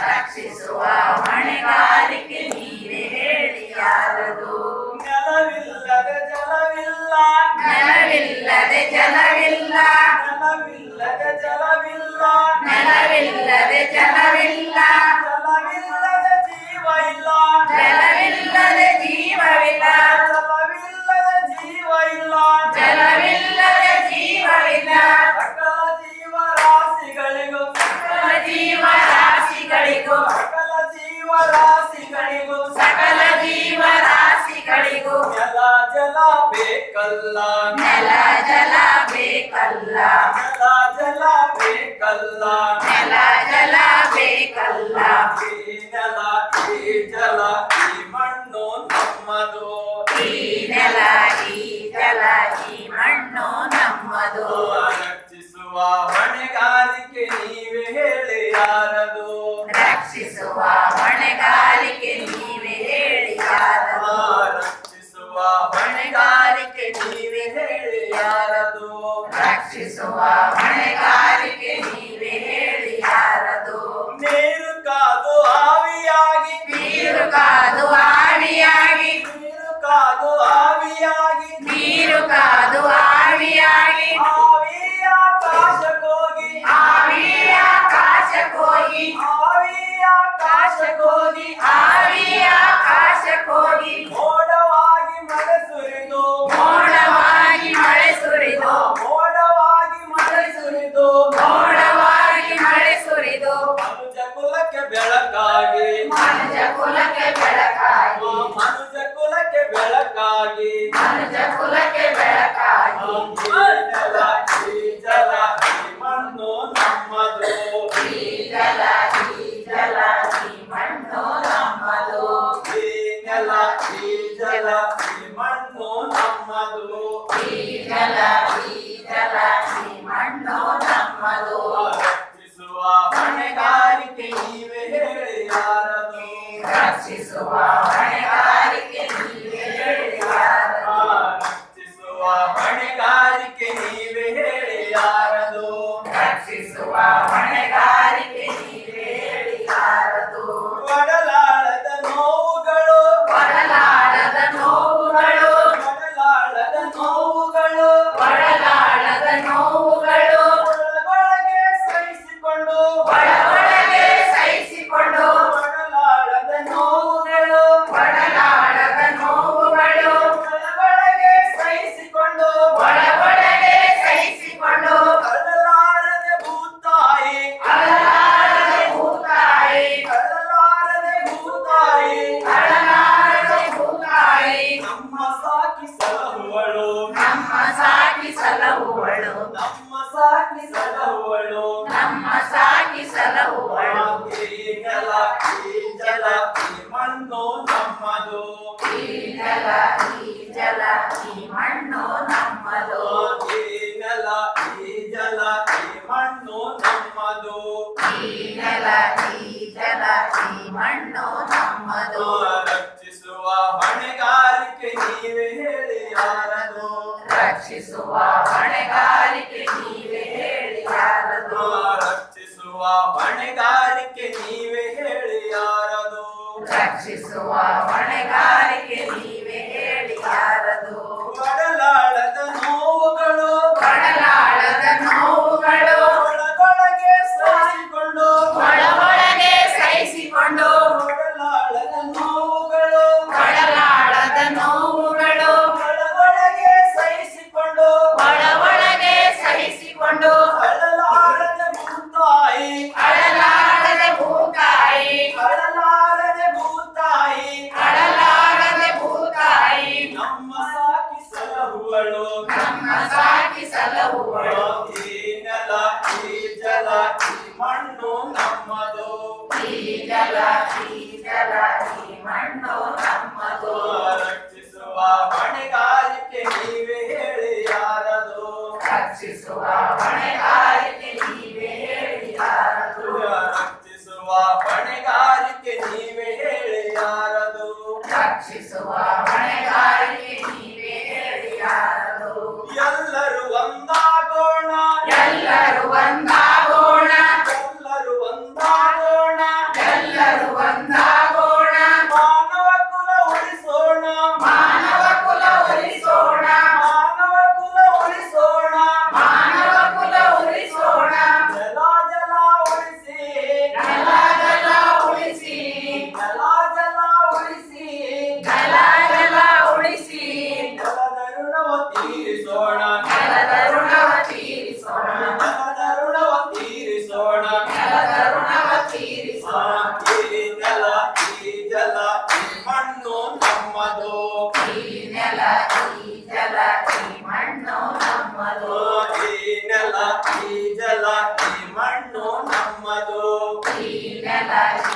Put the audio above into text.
ರಕ್ಷಿಸುವ ಹೊಣೆಗಾರಿಕೆ ನೀವೇ ಹೇಳಿ ಯಾರದು? ನೆಲವಿಲ್ಲದೆ ಜಲವಿಲ್ಲ ನೆಲವಿಲ್ಲದೆ ಜಲವಿಲ್ಲ ಬೇಕಲ್ಲ ನೆಲ ಜಲ ಬೇಕಲ್ಲ ನೆಲ ಜಲ ಬೇಕಲ್ಲ ನೆಲ ಜಲ ರಕ್ಷಿಸುವ ಹೊಣೆಗಾರಿಕೆ ನೀವೇ ಹೇಳಿ ಯಾರದು? ನೀರು ಕಾದು ಆವಿಯಾಗಿ ನೀರು ಕಾದು ಆವಿಯಾಗಿ ನೀರು ಕಾದು ಆವಿಯಾಗಿ ಬೆಳಕಾಗಿ ಮನುಜ ಕುಲಕ್ಕೆ ಬೆಳಕಾಗಿ ಮನುಜ ಕುಲಕ್ಕೆ ಬೆಳಕಾಗಿ ಮನುಜ ಕುಲಕ್ಕೆ ಬೆಳಕಾಗಿ ಚಲ ಚಲ ಮಣ್ಣು ನಮ್ಮದು ಚಲ ಸಾಗಿಸಲಹುವಳು ನಮ್ಮ ಸಾಗಿಸಲಹುವಳು ನಮ್ಮ ಸಾಗಿಸಲಹುವಳು ಈಗಲ ಈಜಲ ಈ ಮಣ್ಣು ನಮ್ಮದು. ಈಗಲ ಈಜಲ ಈ ಮಣ್ಣು ನಮ್ಮದು. ಈಗಲ ಈ ಮಣ್ಣು ನಮ್ಮದು. ಈ ಮಣ್ಣು ನಮ್ಮದು. ರಕ್ಷಿಸುವ ಹೊಣೆಗಾರಿಕೆ ನೀವೇ ಹೇಳಿ ಯಾರದು? ರಕ್ಷಿಸುವ ಹೊಣೆಗಾರಿಕೆ ನೀವೇ ಹೇಳಿ ಯಾರದು? ರಕ್ಷಿಸುವ ಹೊಣೆಗಾರಿಕೆ ನೀವೇ ಹೇಳಿ ಯಾರದು? ರಕ್ಷಿಸುವ ಹೊಣೆಗಾರಿಕೆ ನೀವೇ ಹೇಳಿ ಯಾರ verdade.